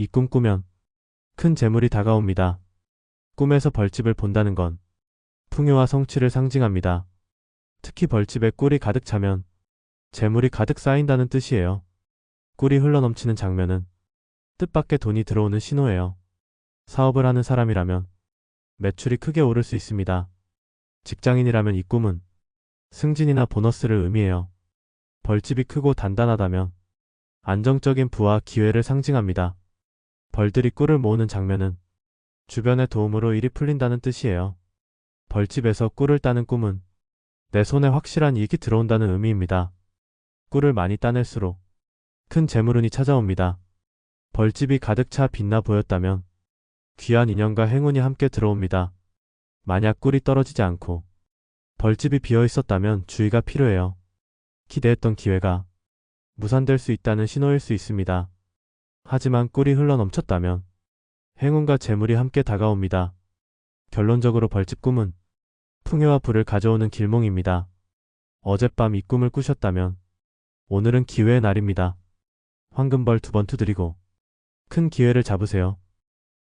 이 꿈 꾸면 큰 재물이 다가옵니다. 꿈에서 벌집을 본다는 건 풍요와 성취를 상징합니다. 특히 벌집에 꿀이 가득 차면 재물이 가득 쌓인다는 뜻이에요. 꿀이 흘러넘치는 장면은 뜻밖의 돈이 들어오는 신호예요. 사업을 하는 사람이라면 매출이 크게 오를 수 있습니다. 직장인이라면 이 꿈은 승진이나 보너스를 의미해요. 벌집이 크고 단단하다면 안정적인 부와 기회를 상징합니다. 벌들이 꿀을 모으는 장면은 주변의 도움으로 일이 풀린다는 뜻이에요. 벌집에서 꿀을 따는 꿈은 내 손에 확실한 이익이 들어온다는 의미입니다. 꿀을 많이 따낼수록 큰 재물운이 찾아옵니다. 벌집이 가득 차 빛나 보였다면 귀한 인연과 행운이 함께 들어옵니다. 만약 꿀이 떨어지지 않고 벌집이 비어 있었다면 주의가 필요해요. 기대했던 기회가 무산될 수 있다는 신호일 수 있습니다. 하지만 꿀이 흘러 넘쳤다면 행운과 재물이 함께 다가옵니다. 결론적으로 벌집 꿈은 풍요와 불을 가져오는 길몽입니다. 어젯밤 이 꿈을 꾸셨다면 오늘은 기회의 날입니다. 황금벌 두번 두드리고 큰 기회를 잡으세요.